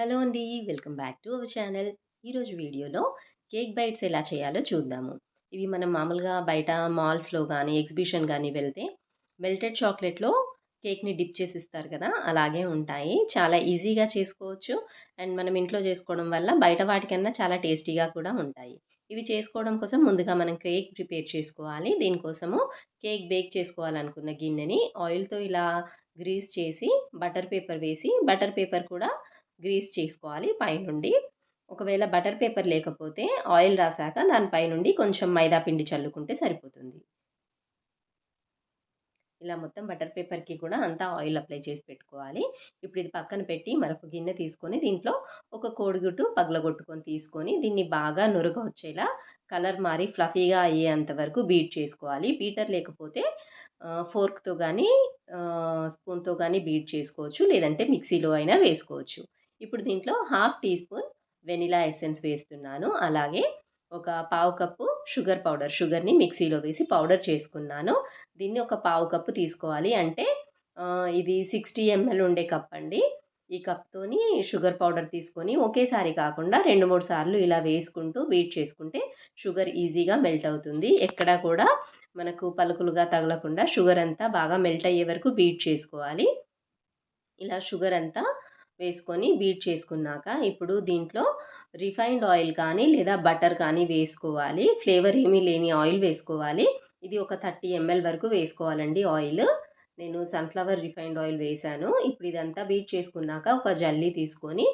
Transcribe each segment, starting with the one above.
Hello అండి. Welcome back to our channel. ఈరోజు వీడియోలో కేక్ బైట్స్ ఎలా చేయాలో చూద్దాము. ఇవి మనం మామూలుగా బయట మాల్స్‌లో కానీ ఎగ్జిబిషన్ కానీ వెళ్తే మెల్టెడ్ చాక్లెట్‌లో కేక్‌ని డిప్ చేసి ఇస్తారు కదా! అలాగే ఉంటాయి. చాలా ఈజీగా చేసుకోవచ్చు. అండ్ మనం ఇంట్లో చేసుకోవడం వల్ల బయట వాటికన్నా చాలా టేస్టీగా కూడా ఉంటాయి. ఇవి చేసుకోవడం కోసం ముందుగా మనం కేక్ ప్రిపేర్ చేసుకోవాలి. దీనికోసము కేక్ బేక్ చేసుకోవాలనుకున్న గిన్నెని ఆయిల్‌తో ఇలా గ్రీస్ చేసి బటర్ పేపర్ వేసి బటర్ పేపర్ కూడా గ్రీస్ చేసుకోవాలి పైనుండి. ఒకవేళ బటర్ పేపర్ లేకపోతే ఆయిల్ రాసాక దానిపైనుండి కొంచెం మైదా పిండి చల్లుకుంటే సరిపోతుంది. ఇలా మొత్తం బటర్ పేపర్‌కి కూడా అంతా ఆయిల్ అప్లై చేసి పెట్టుకోవాలి. ఇప్పుడు ఇది పక్కన పెట్టి మరొక గిన్నె తీసుకొని దీంట్లో ఒక కోడిగుడ్డు పగలగొట్టుకొని తీసుకొని దీన్ని బాగా నురగ వచ్చేలా కలర్ మారి ఫ్లఫీగా అయ్యేంత వరకు బీట్ చేసుకోవాలి. బీటర్ లేకపోతే ఫోర్క్‌తో కానీ స్పూన్‌తో కానీ బీట్ చేసుకోవచ్చు. లేదంటే మిక్సీలో అయినా వేసుకోవచ్చు. ఇప్పుడు దీంట్లో half teaspoon vanilla essence వేస్తున్నాను. అలాగే ఒక పావు కప్పు షుగర్ పౌడర్. షుగర్‌ని మిక్సీలో వేసి పౌడర్ చేసుకున్నాను. దీన్ని ఒక పావు కప్పు తీసుకోవాలి. అంటే ఇది 60 ఎంఎల్ ఉండే కప్ అండి. ఈ కప్‌తోని షుగర్ పౌడర్ తీసుకొని ఒకేసారి కాకుండా 2, 3 సార్లు ఇలా వేసుకుంటూ బీట్ చేసుకుంటే షుగర్ ఈజీగా మెల్ట్ అవుతుంది. ఎక్కడా కూడా మనకు పలుకులుగా తగలకుండా షుగర్ అంతా బాగా మెల్ట్ అయ్యే వరకు బీట్ చేసుకోవాలి. ఇలా షుగర్ అంతా వేసుకొని బీట్ చేసుకున్నాక ఇప్పుడు దీంట్లో రిఫైన్డ్ ఆయిల్ కానీ లేదా బటర్ కానీ వేసుకోవాలి. ఫ్లేవర్ ఏమీ లేని ఆయిల్ వేసుకోవాలి. ఇది ఒక 30 ఎంఎల్ వరకు వేసుకోవాలండి ఆయిల్. నేను సన్‌ఫ్లవర్ రిఫైన్డ్ ఆయిల్ వేశాను. ఇప్పుడు ఇదంతా బీట్ చేసుకున్నాక ఒక జల్లీ తీసుకొని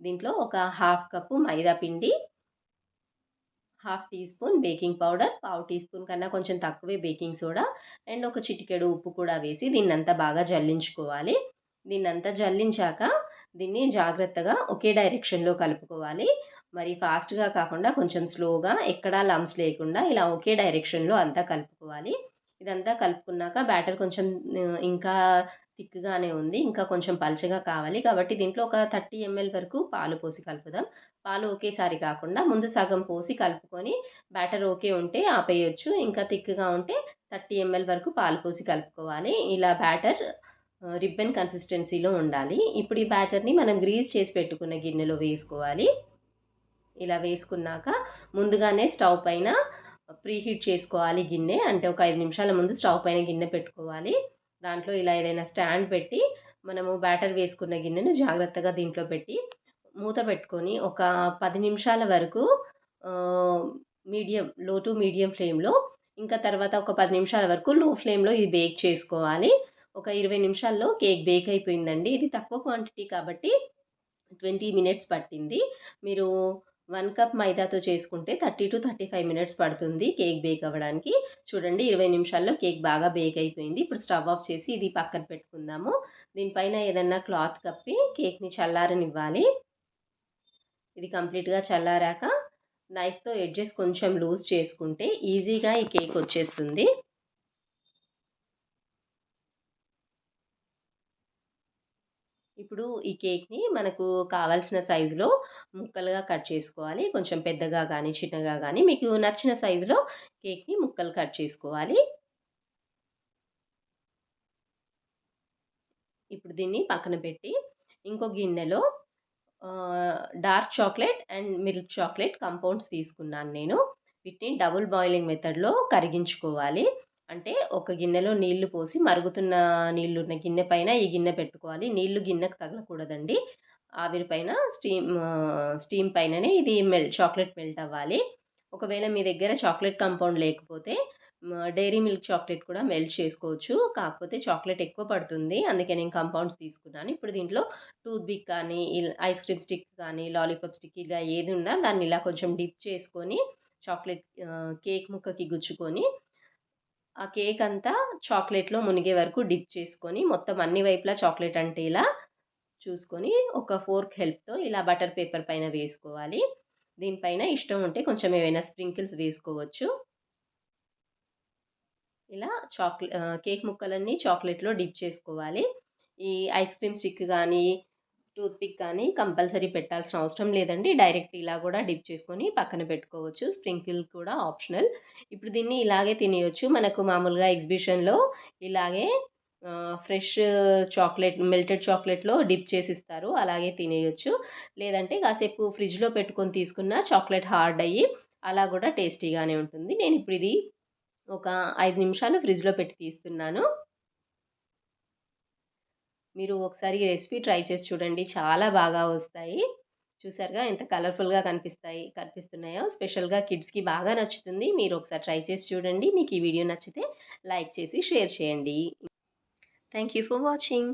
దీంట్లో ఒక హాఫ్ కప్పు మైదా పిండి half teaspoon baking powder, పావు టీ స్పూన్ కన్నా కొంచెం తక్కువే బేకింగ్ సోడా అండ్ ఒక చిటికెడు ఉప్పు కూడా వేసి దీన్నంతా బాగా జల్లించుకోవాలి. దీన్నంతా జల్లించాక దీన్ని జాగ్రత్తగా ఒకే డైరెక్షన్‌లో కలుపుకోవాలి. మరి ఫాస్ట్‌గా కాకుండా కొంచెం స్లోగా ఎక్కడా లమ్స్ లేకుండా ఇలా ఒకే డైరెక్షన్‌లో అంతా కలుపుకోవాలి. ఇదంతా కలుపుకున్నాక బ్యాటర్ కొంచెం ఇంకా థిక్‌గానే ఉంది. ఇంకా కొంచెం పల్చగా కావాలి. కాబట్టి దీంట్లో ఒక 30 ఎంఎల్ వరకు పాలు పోసి కలుపుదాం. పాలు ఒకేసారి కాకుండా ముందు సగం పోసి కలుపుకొని బ్యాటర్ ఓకే ఉంటే ఆపేయచ్చు ఇంకా థిక్‌గా ఉంటే 30 ఎంఎల్ వరకు పాలు పోసి కలుపుకోవాలి. ఇలా బ్యాటర్ రిబ్బన్ కన్సిస్టెన్సీలో ఉండాలి. ఇప్పుడు ఈ బ్యాటర్‌ని మనం గ్రీస్ చేసి పెట్టుకున్న గిన్నెలో వేసుకోవాలి. ఇలా వేసుకున్నాక ముందుగానే స్టవ్ పైన ప్రీహీట్ చేసుకోవాలి గిన్నె. అంటే ఒక ఐదు నిమిషాల ముందు స్టవ్ పైన గిన్నె పెట్టుకోవాలి. దాంట్లో ఇలా ఏదైనా స్టాండ్ పెట్టి మనము బ్యాటర్ వేసుకున్న గిన్నెను జాగ్రత్తగా దీంట్లో పెట్టి మూత పెట్టుకొని ఒక పది నిమిషాల వరకు మీడియం లో టు మీడియం ఫ్లేమ్‌లో ఇంకా తర్వాత ఒక పది నిమిషాల వరకు లో ఫ్లేమ్‌లో ఇది బేక్ చేసుకోవాలి. ఒక 20 నిమిషాల్లో కేక్ బేక్ అయిపోయిందండి. ఇది తక్కువ క్వాంటిటీ కాబట్టి 20 మినిట్స్ పట్టింది. మీరు వన్ కప్ మైదాతో చేసుకుంటే 30-35 మినిట్స్ పడుతుంది కేక్ బేక్ అవ్వడానికి. చూడండి 20 నిమిషాల్లో కేక్ బాగా బేక్ అయిపోయింది. ఇప్పుడు స్టవ్ ఆఫ్ చేసి ఇది పక్కన పెట్టుకుందాము. దీనిపైన ఏదన్నా క్లాత్ కప్పి కేక్‌ని చల్లారనివ్వాలి. ఇది కంప్లీట్‌గా చల్లారాక నైఫ్‌తో ఎడ్జెస్ కొంచెం లూజ్ చేసుకుంటే ఈజీగా ఈ కేక్ వచ్చేస్తుంది. ఇప్పుడు ఈ కేక్‌ని మనకు కావాల్సిన సైజులో ముక్కలుగా కట్ చేసుకోవాలి. కొంచెం పెద్దగా కానీ చిన్నగా కానీ మీకు నచ్చిన సైజులో కేక్‌ని ముక్కలు కట్ చేసుకోవాలి. ఇప్పుడు దీన్ని పక్కన పెట్టి ఇంకో గిన్నెలో dark chocolate and milk chocolate compounds తీసుకున్నాను నేను. వీటిని డబుల్ బాయిలింగ్ మెథడ్‌లో కరిగించుకోవాలి. అంటే ఒక గిన్నెలో నీళ్ళు పోసి మరుగుతున్న నీళ్ళున్న గిన్నె పైన ఈ గిన్నె పెట్టుకోవాలి. నీళ్ళు గిన్నెకు తగలకూడదండి. ఆవిరి పైన స్టీమ్ స్టీమ్ పైననే ఇది మెల్ చాక్లెట్ మెల్ట్ అవ్వాలి. ఒకవేళ మీ దగ్గర చాక్లెట్ కంపౌండ్ లేకపోతే డైరీ మిల్క్ చాక్లెట్ కూడా మెల్ట్ చేసుకోవచ్చు. కాకపోతే చాక్లెట్ ఎక్కువ పడుతుంది. అందుకే నేను కంపౌండ్స్ తీసుకున్నాను. ఇప్పుడు దీంట్లో టూత్బిక్ కానీ, ఐస్ క్రీమ్ స్టిక్ కానీ, లాలీపాప్ స్టిక్ ఇలా ఏది ఉన్నా దాన్ని ఇలా కొంచెం డిప్ చేసుకొని చాక్లెట్ కేక్ ముక్కకి గుచ్చుకొని ఆ కేక్ అంతా చాక్లెట్లో మునిగే వరకు డిప్ చేసుకొని మొత్తం అన్ని వైపులా చాక్లెట్ అంటే ఇలా చూసుకొని ఒక ఫోర్క్ హెల్ప్‌తో ఇలా బటర్ పేపర్ పైన వేసుకోవాలి. దీనిపైన ఇష్టం ఉంటే కొంచెం ఏమైనా స్ప్రింకిల్స్ వేసుకోవచ్చు. ఇలా చాక్లె కేక్ ముక్కలన్నీ చాక్లెట్లో డిప్ చేసుకోవాలి. ఈ ఐస్ క్రీమ్ స్టిక్ కానీ టూత్పిక్ కానీ కంపల్సరీ పెట్టాల్సిన అవసరం లేదండి. డైరెక్ట్ ఇలా కూడా డిప్ చేసుకొని పక్కన పెట్టుకోవచ్చు. స్ప్రింకిల్ కూడా ఆప్షనల్. ఇప్పుడు దీన్ని ఇలాగే తినేయచ్చు మనకు మామూలుగా ఎగ్జిబిషన్‌లో ఇలాగే ఫ్రెష్ చాక్లెట్ మెల్టెడ్ చాక్లెట్లో డిప్ చేసిస్తారు. అలాగే తినేయచ్చు లేదంటే కాసేపు ఫ్రిడ్జ్‌లో పెట్టుకొని తీసుకున్న చాక్లెట్ హార్డ్ అయ్యి అలా కూడా టేస్టీగానే ఉంటుంది. నేను ఇప్పుడు ఇది ఒక ఐదు నిమిషాలు ఫ్రిడ్జ్‌లో పెట్టి తీస్తున్నాను. మీరు ఒకసారి ఈ రెసిపీ ట్రై చేసి చూడండి. చాలా బాగా వస్తాయి. చూసారుగా ఎంత కలర్‌ఫుల్‌గా కనిపిస్తాయి కనిపిస్తున్నాయో. స్పెషల్‌గా కిడ్స్‌కి బాగా నచ్చుతుంది. మీరు ఒకసారి ట్రై చేసి చూడండి. మీకు ఈ వీడియో నచ్చితే లైక్ చేసి షేర్ చేయండి. Thank you for watching.